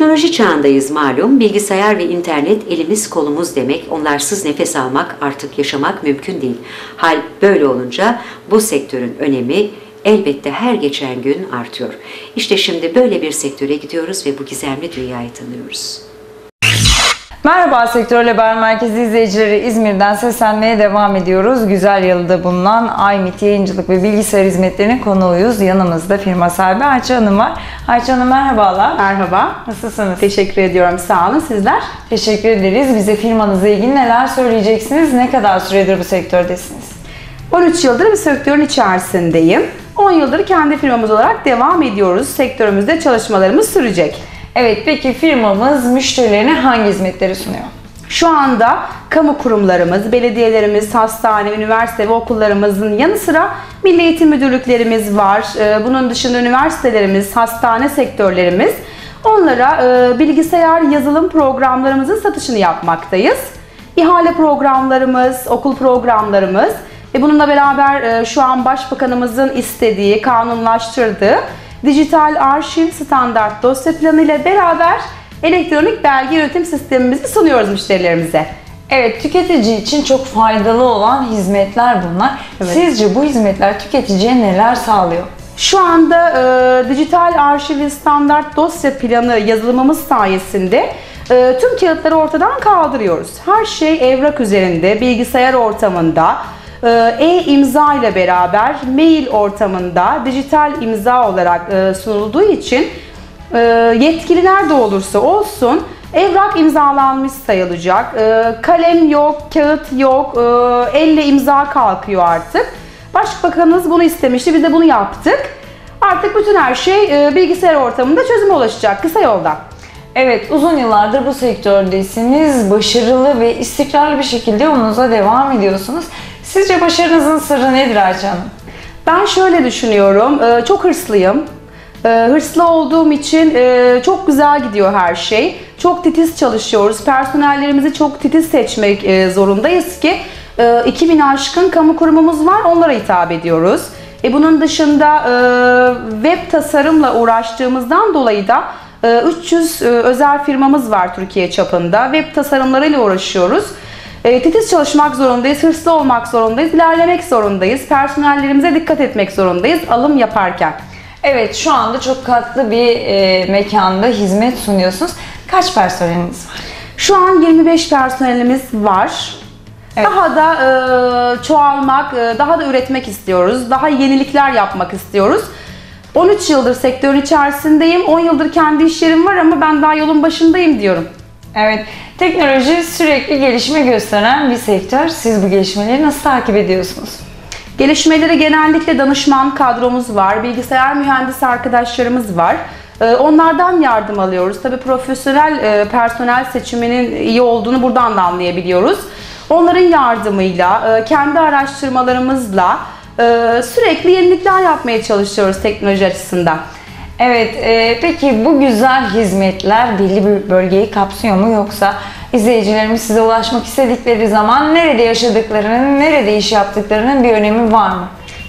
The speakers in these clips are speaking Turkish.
Teknoloji çağındayız malum. Bilgisayar ve internet elimiz kolumuz demek. Onlarsız nefes almak, artık yaşamak mümkün değil. Hal böyle olunca bu sektörün önemi elbette her geçen gün artıyor. İşte şimdi böyle bir sektöre gidiyoruz ve bu gizemli dünyayı tanıyoruz. Merhaba Sektör Haber Merkezi izleyicileri İzmir'den seslenmeye devam ediyoruz. Güzel Yalı'da bulunan iMit Yayıncılık ve Bilgisayar Hizmetleri'nin konuğuyuz. Yanımızda firma sahibi Ayça Hanım var. Ayça Hanım merhabalar. Merhaba. Nasılsınız? Teşekkür ediyorum. Sağ olun. Sizler? Teşekkür ederiz. Bize firmanızla ilgili neler söyleyeceksiniz? Ne kadar süredir bu sektördesiniz? 13 yıldır bir sektörün içerisindeyim. 10 yıldır kendi firmamız olarak devam ediyoruz. Sektörümüzde çalışmalarımız sürecek. Evet peki firmamız müşterilerine hangi hizmetleri sunuyor? Şu anda kamu kurumlarımız, belediyelerimiz, hastane, üniversite ve okullarımızın yanı sıra milli eğitim müdürlüklerimiz var. Ee, Bunun dışında üniversitelerimiz, hastane sektörlerimiz. Onlara e, bilgisayar yazılım programlarımızın satışını yapmaktayız. İhale programlarımız, okul programlarımız ve bununla beraber e, şu an Başbakanımızın istediği, kanunlaştırdığı dijital arşiv standart dosya planı ile beraber elektronik belge yönetim sistemimizi sunuyoruz müşterilerimize. Evet tüketici için çok faydalı olan hizmetler bunlar. Evet. Sizce bu hizmetler tüketiciye neler sağlıyor? Şu anda e, dijital arşiv standart dosya planı yazılımımız sayesinde e, tüm kağıtları ortadan kaldırıyoruz. Her şey evrak üzerinde, bilgisayar ortamında, e-imza ile beraber mail ortamında dijital imza olarak e, sunulduğu için e, yetkili nerede olursa olsun evrak imzalanmış sayılacak. E, kalem yok, kağıt yok, elle imza kalkıyor artık. Başbakanımız bunu istemişti, biz de bunu yaptık. Artık bütün her şey bilgisayar ortamında çözüme ulaşacak kısa yoldan. Evet, uzun yıllardır bu sektördesiniz. Başarılı ve istikrarlı bir şekilde yolunuza devam ediyorsunuz. Sizce başarınızın sırrı nedir Ayça? Ben şöyle düşünüyorum, e, çok hırslıyım. E, Hırslı olduğum için e, çok güzel gidiyor her şey. Çok titiz çalışıyoruz. Personellerimizi çok titiz seçmek zorundayız ki e, 2000 aşkın kamu kurumumuz var, onlara hitap ediyoruz. E, bunun dışında web tasarımla uğraştığımızdan dolayı da e, 300 e, özel firmamız var Türkiye çapında. Web tasarımlarıyla uğraşıyoruz. E, titiz çalışmak zorundayız, hırslı olmak zorundayız, ilerlemek zorundayız. Personellerimize dikkat etmek zorundayız alım yaparken. Evet, şu anda çok katlı bir e, mekanda hizmet sunuyorsunuz. Kaç personeliniz var? Şu an 25 personelimiz var. Evet. Daha da e, çoğalmak, e, daha da üretmek istiyoruz. Daha yenilikler yapmak istiyoruz. 13 yıldır sektörün içerisindeyim. 10 yıldır kendi iş yerim var ama ben daha yolun başındayım diyorum. Evet, teknoloji sürekli gelişme gösteren bir sektör. Siz bu gelişmeleri nasıl takip ediyorsunuz? Gelişmeleri genellikle danışman kadromuz var, bilgisayar mühendisi arkadaşlarımız var. Ee, Onlardan yardım alıyoruz. Tabii profesyonel e, personel seçiminin iyi olduğunu buradan da anlayabiliyoruz. Onların yardımıyla, e, kendi araştırmalarımızla e, sürekli yenilikler yapmaya çalışıyoruz teknoloji açısından. Evet, e, peki bu güzel hizmetler belli bir bölgeyi kapsıyor mu yoksa izleyicilerimiz size ulaşmak istedikleri zaman nerede yaşadıklarının, nerede iş yaptıklarının bir önemi var mı?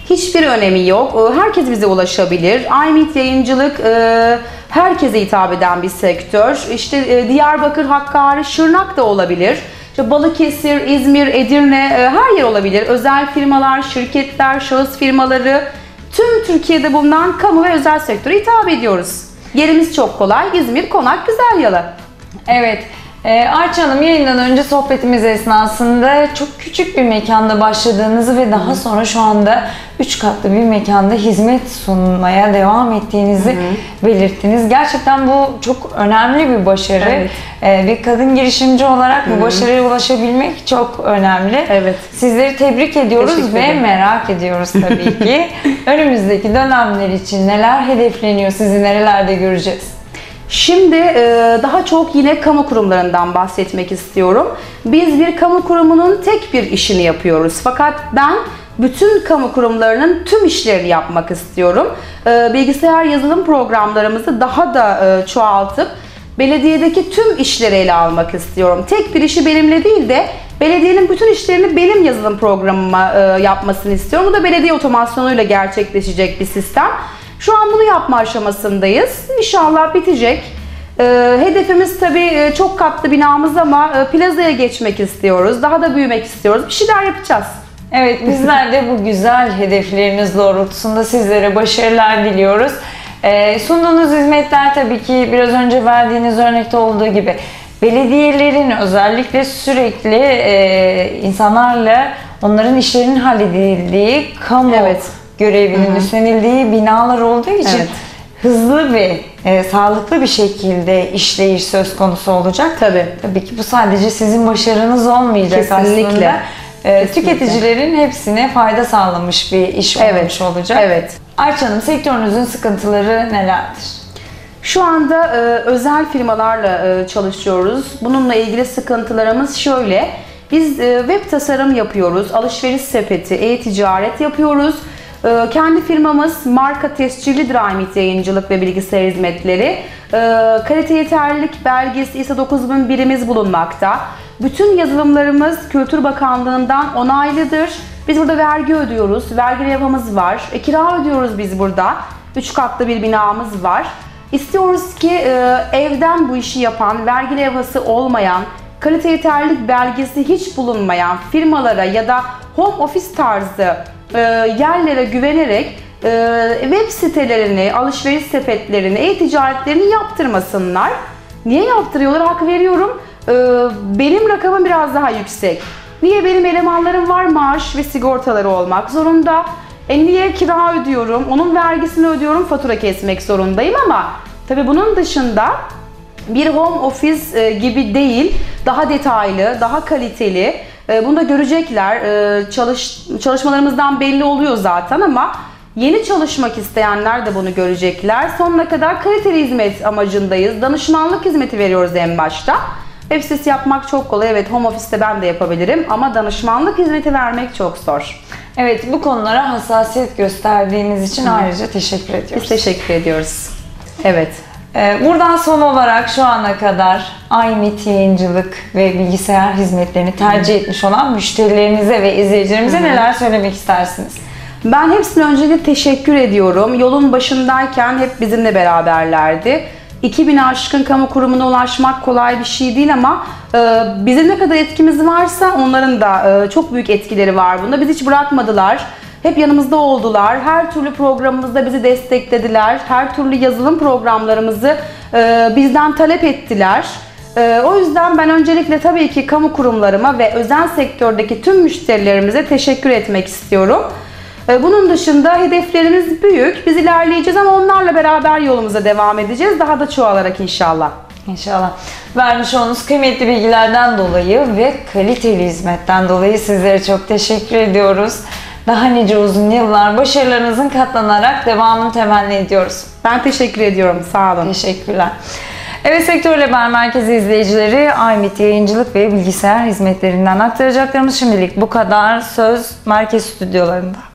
Hiçbir önemi yok. Ee, Herkes bize ulaşabilir. iMeet yayıncılık e, herkese hitap eden bir sektör. İşte e, Diyarbakır, Hakkari, Şırnak da olabilir. İşte Balıkesir, İzmir, Edirne e, her yer olabilir. Özel firmalar, şirketler, şahıs firmaları tüm Türkiye'de bulunan kamu ve özel sektöre hitap ediyoruz. Yerimiz çok kolay. İzmir, Konak, Güzelyalı. Evet, e, Arça Hanım yayından önce sohbetimiz esnasında çok küçük bir mekanda başladığınızı ve daha sonra şu anda 3 katlı bir mekanda hizmet sunmaya devam ettiğinizi belirttiniz. Gerçekten bu çok önemli bir başarı. Evet. Bir kadın girişimci olarak bu başarıya ulaşabilmek çok önemli. Evet. Sizleri tebrik ediyoruz Teşekkür ve ederim. merak ediyoruz tabii ki. Önümüzdeki dönemler için neler hedefleniyor, sizi nerelerde göreceğiz? Şimdi e, daha çok yine kamu kurumlarından bahsetmek istiyorum. Biz bir kamu kurumunun tek bir işini yapıyoruz. Fakat ben bütün kamu kurumlarının tüm işlerini yapmak istiyorum. E, Bilgisayar yazılım programlarımızı daha da e, çoğaltıp belediyedeki tüm işleri ele almak istiyorum. Tek bir işi benimle değil de belediyenin bütün işlerini benim yazılım programıma yapmasını istiyorum. Bu da belediye otomasyonuyla gerçekleşecek bir sistem. Şu an bunu yapma aşamasındayız. İnşallah bitecek. Ee, hedefimiz tabii e, çok katlı binamız ama e, plazaya geçmek istiyoruz. Daha da büyümek istiyoruz. Bir şeyler yapacağız. Evet bizler de bu güzel hedefleriniz doğrultusunda sizlere başarılar diliyoruz. Ee, sunduğunuz hizmetler tabii ki biraz önce verdiğiniz örnekte olduğu gibi belediyelerin özellikle sürekli e, insanlarla onların işlerinin halledildiği kamu Evet. Görevinin üstlenildiği binalar olduğu için Evet. hızlı ve e, sağlıklı bir şekilde işleyiş söz konusu olacak. Tabii. Tabii ki bu sadece sizin başarınız olmayacak Kesinlikle. aslında. Kesinlikle. tüketicilerin hepsine fayda sağlamış bir iş Evet, olmuş olacak. evet. Ayça Hanım sektörünüzün sıkıntıları nelerdir? Şu anda e, özel firmalarla e, çalışıyoruz. Bununla ilgili sıkıntılarımız şöyle. Biz e, web tasarım yapıyoruz, alışveriş sepeti, e-ticaret yapıyoruz. E, kendi firmamız marka tescillidir IMİT yayıncılık ve bilgisayar hizmetleri. E, kalite yeterlilik belgesi ISO 9000 birimiz bulunmakta. Bütün yazılımlarımız Kültür Bakanlığı'ndan onaylıdır. Biz burada vergi ödüyoruz, vergi levhamız var. E, kira ödüyoruz biz burada. Üç katlı bir binamız var. İstiyoruz ki e, evden bu işi yapan, vergi levhası olmayan, kalite yeterlilik belgesi hiç bulunmayan firmalara ya da home office tarzı yerlere güvenerek e, web sitelerini, alışveriş sepetlerini, e-ticaretlerini yaptırmasınlar. Niye yaptırıyorlar? Hak veriyorum. E, benim rakamım biraz daha yüksek. Niye benim elemanlarım var maaş ve sigortaları olmak zorunda? E niye kira ödüyorum? Onun vergisini ödüyorum, fatura kesmek zorundayım ama tabii bunun dışında bir home office e, gibi değil, daha detaylı, daha kaliteli. E, bunu da görecekler. E, çalış çalışmalarımızdan belli oluyor zaten ama yeni çalışmak isteyenler de bunu görecekler. Sonuna kadar kaliteli hizmet amacındayız. Danışmanlık hizmeti veriyoruz en başta. Web sitesi yapmak çok kolay. Evet home office'te ben de yapabilirim ama danışmanlık hizmeti vermek çok zor. Evet bu konulara hassasiyet gösterdiğiniz için ayrıca teşekkür ediyoruz. Biz teşekkür ediyoruz. Evet. Ee, Buradan son olarak şu ana kadar iMeet yayıncılık ve bilgisayar hizmetlerini tercih etmiş olan müşterilerinize ve izleyicilerimize neler söylemek istersiniz? Ben hepsine öncelikle teşekkür ediyorum. Yolun başındayken hep bizimle beraberlerdi. 2000 aşkın kamu kurumuna ulaşmak kolay bir şey değil ama e, bizim ne kadar etkimiz varsa onların da e, çok büyük etkileri var bunda. Bizi hiç bırakmadılar. Hep yanımızda oldular. Her türlü programımızda bizi desteklediler. Her türlü yazılım programlarımızı e, bizden talep ettiler. E, o yüzden ben öncelikle tabii ki kamu kurumlarıma ve özel sektördeki tüm müşterilerimize teşekkür etmek istiyorum. Ee, Bunun dışında hedeflerimiz büyük. Biz ilerleyeceğiz ama onlarla beraber yolumuza devam edeceğiz. Daha da çoğalarak inşallah. İnşallah. Vermiş olduğunuz kıymetli bilgilerden dolayı ve kaliteli hizmetten dolayı sizlere çok teşekkür ediyoruz. Daha nice uzun yıllar başarılarınızın katlanarak devamını temenni ediyoruz. Ben teşekkür ediyorum. Sağ olun. Teşekkürler. Evet Sektör Haber Merkezi izleyicileri iMeet yayıncılık ve bilgisayar hizmetlerinden aktaracaklarımız şimdilik bu kadar. Söz merkez stüdyolarında.